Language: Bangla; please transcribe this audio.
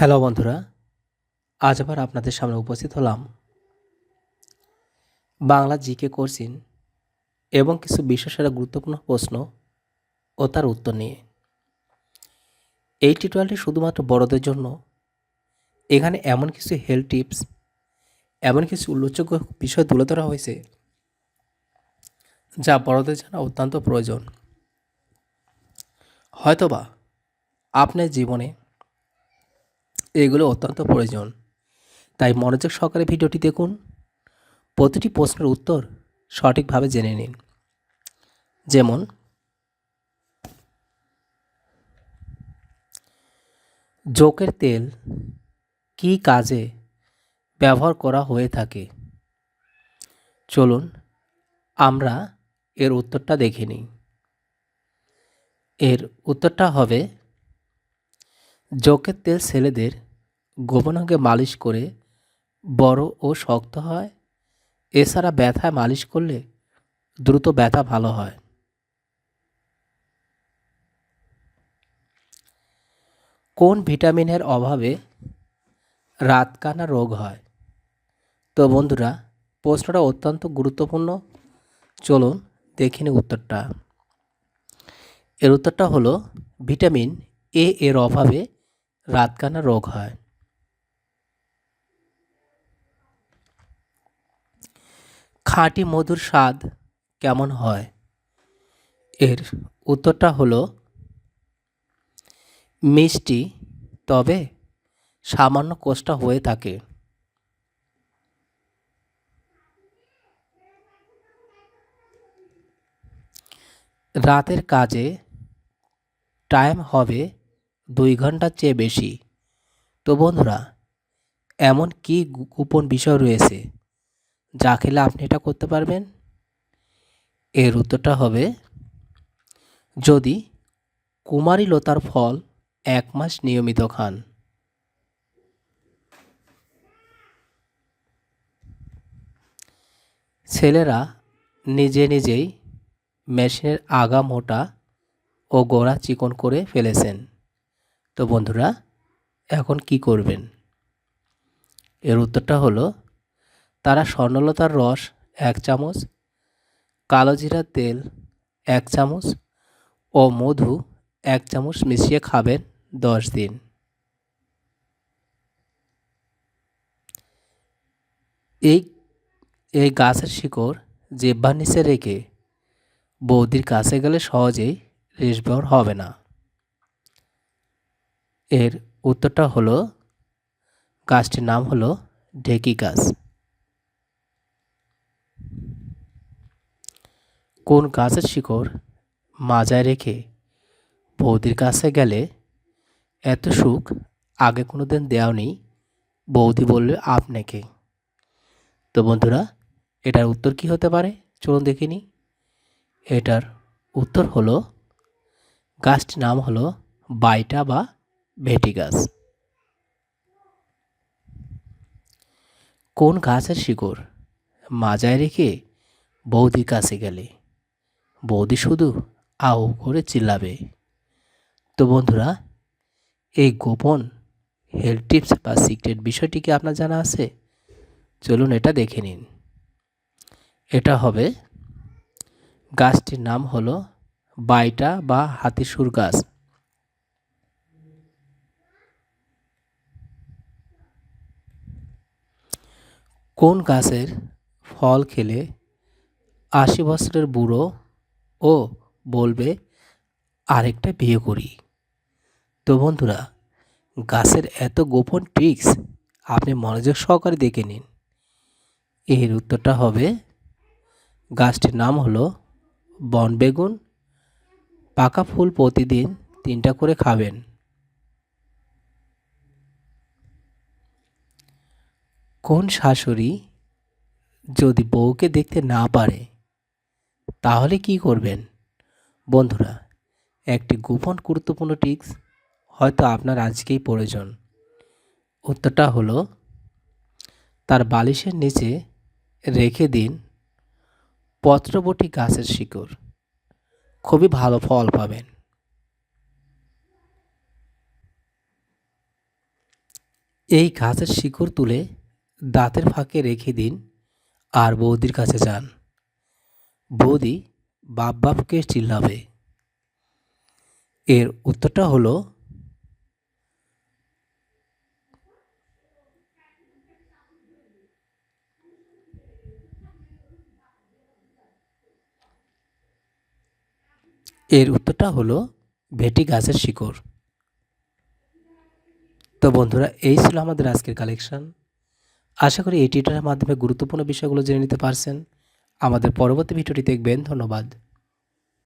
হ্যালো বন্ধুরা, আজ আবার আপনাদের সামনে উপস্থিত হলাম। বাংলা জিকে কোর্সিন এবং কিছু বিশেষের গুরুত্বপূর্ণ প্রশ্ন ও তার উত্তর নিয়ে। এই টিউটোরিয়ালটি শুধুমাত্র বড়দের জন্য। এখানে এমন কিছু হেলথ টিপস, এমন কিছু উল্লেখযোগ্য বিষয় তুলে ধরা হয়েছে যা বড়দের জানা অত্যন্ত প্রয়োজন। হয়তোবা আপনার জীবনে এগুলো অত্যন্ত প্রয়োজন। তাই মনোযোগ সহকারে ভিডিওটি দেখুন। প্রতিটি প্রশ্নের উত্তর সঠিকভাবে জেনে নিন। যেমন, জোকের তেল কী কাজে ব্যবহার করা হয়ে থাকে? চলুন, আমরা এর উত্তরটা দেখে নিই। এর উত্তরটা হবে জোকের তেল ছেলেদের গোপনাঙ্গে মালিশ করে বড় ও শক্ত হয়। এছাড়া ব্যথায় মালিশ করলে দ্রুত ব্যথা ভালো হয়। কোন ভিটামিনের অভাবে রাতকানা রোগ হয়? তো বন্ধুরা, প্রশ্নটা অত্যন্ত গুরুত্বপূর্ণ। চলুন দেখে উত্তরটা। এর উত্তরটা হলো, ভিটামিন এ এর অভাবে রাতকানা রোগ হয়। খাঁটি মধুর স্বাদ কেমন হয়? এর উত্তরটা হলো, মিষ্টি, তবে সামান্য কোষ্টা হয়ে থাকে। রাতের কাজে টাইম হবে দুই ঘণ্টার চেয়ে বেশি। তো বন্ধুরা, এমন কি গোপন বিষয় রয়েছে যা খেলে আপনি এটা করতে পারবেন? এর উত্তরটা হবে, যদি কুমারী লতার ফল এক মাস নিয়মিত খান। ছেলেরা নিজে নিজেই মেশিনের আগা মোটা ও গোড়া চিকন করে ফেলেছেন। তো বন্ধুরা, এখন কি করবেন? এর উত্তরটা হলো, তারা স্বর্ণলতার রস এক চামচ, কালো জিরার তেল এক চামচ ও মধু এক চামচ মিশিয়ে খাবেন দশ দিন। এই এই গাছের শিকড় জিহ্বার নিচে রেখে বৌদির কাছে গেলে সহজেই রেশবর হবে না। এর উত্তরটা হলো, গাছটির নাম হলো ঢেকি গাছ কোন গাছের শিকড় মাজায় রেখে বৌদির কাছে গেলে এত সুখ, আগে কোনো দিন দেওয়ানি বৌদি বললে আপনাকে। তো বন্ধুরা, এটার উত্তর কি হতে পারে? চলুন দেখিনি এটার উত্তর হলো, গাছটির নাম হলো বাইটা বা ভেটি গাছ। কোন গাছের শিকড় মাজায় রেখে বৌদির কাছে গেলে? বৌদি শুধু আউ করে চিল্লাবে। তো বন্ধুরা, এই গোপন হেলথ টিপস বা সিক্রেট বিষয়টি কি আপনার জানা আছে? চলুন এটা দেখে নিন। এটা হবে গাছটির নাম হলো বাইটা বা হাতিসুর গাছ। কোন গাছের ফল খেলে আশি বছরের বুড়ো ও বলবে, আরেকটা বিয়ে করি তো বন্ধুরা, গাছের এত গোপন ট্রিক্স আপনি মনোযোগ সহকারে দেখে নিন। এর উত্তরটা হবে, গাছটির নাম হলো বনবেগুন। পাকা ফুল প্রতিদিন তিনটা করে খাবেন। কোন শাশুড়ি যদি বউকে দেখতে না পারে, তাহলে কি করবেন? বন্ধুরা, একটি গোপন গুরুত্বপূর্ণ টিক্স হয়তো আপনার আজকেই প্রয়োজন। উত্তরটা হলো, তার বালিশের নিচে রেখে দিন পত্রবটি গাছের শিকড়। খুবই ভালো ফল পাবেন। এই গাছের শিকড় তুলে দাঁতের ফাঁকে রেখে দিন আর বৌদির কাছে যান। বৌদি বাপ বাপকে চিল্লাবে। এর উত্তরটা হলো, এর উত্তরটা হলো ভেটি গাছের শিকড়। তো বন্ধুরা, এই ছিল আমাদের আজকের কালেকশন। আশা করি এই টিউটোরিয়ালের মাধ্যমে গুরুত্বপূর্ণ বিষয়গুলো জেনে নিতে পারছেন। আমাদের পরবর্তী ভিডিওটি দেখবেন। ধন্যবাদ।